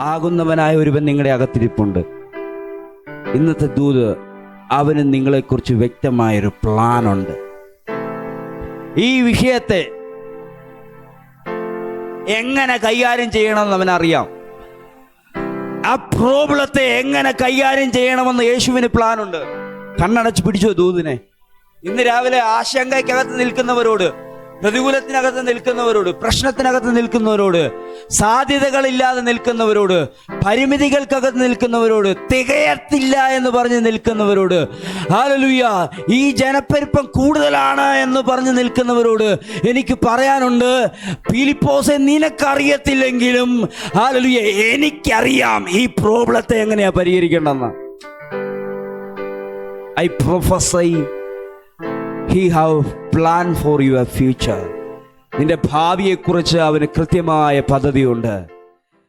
ആകുന്നവനായ ഒരുവൻ നിങ്ങളുടെ അകത്തിരിപ്പുണ്ട്. ഇന്നത്തെ ദൂത് അവന് നിങ്ങളെക്കുറിച്ച് വ്യക്തമായൊരു പ്ലാൻ ഉണ്ട് ഈ വിഷയത്തെ എങ്ങനെ കൈകാര്യം ചെയ്യണമെന്ന് അവനറിയാം. ആ പ്രോബ്ലത്തെ എങ്ങനെ കൈകാര്യം ചെയ്യണമെന്ന് യേശുവിന് പ്ലാൻ ഉണ്ട് കണ്ണടച്ച് പിടിച്ചോ ദൂതിനെ. ഇന്ന് രാവിലെ ആശങ്കയ്ക്കകത്ത് നിൽക്കുന്നവരോട് പ്രതികൂലത്തിനകത്ത് നിൽക്കുന്നവരോട് പ്രശ്നത്തിനകത്ത് നിൽക്കുന്നവരോട് സാധ്യതകളില്ലാതെ നിൽക്കുന്നവരോട് പരിമിതികൾക്കകത്ത് നിൽക്കുന്നവരോട് തികയത്തില്ല എന്ന് പറഞ്ഞ് നിൽക്കുന്നവരോട് ഹാലലുയ്യ ഈ ജനപ്പെരുപ്പം കൂടുതലാണ് എന്ന് പറഞ്ഞ് നിൽക്കുന്നവരോട് എനിക്ക് പറയാനുണ്ട്. പീലിപ്പോസെ നിനക്കറിയത്തില്ലെങ്കിലും ഹാലലുയ്യ എനിക്കറിയാം ഈ പ്രോബ്ലത്തെ എങ്ങനെയാ പരിഹരിക്കേണ്ടെന്ന് I prophesy he have plan for your future നിന്റെ ഭാവിയെക്കുറിച്ച് അവന് കൃത്യമായ പദ്ധതിയുണ്ട്.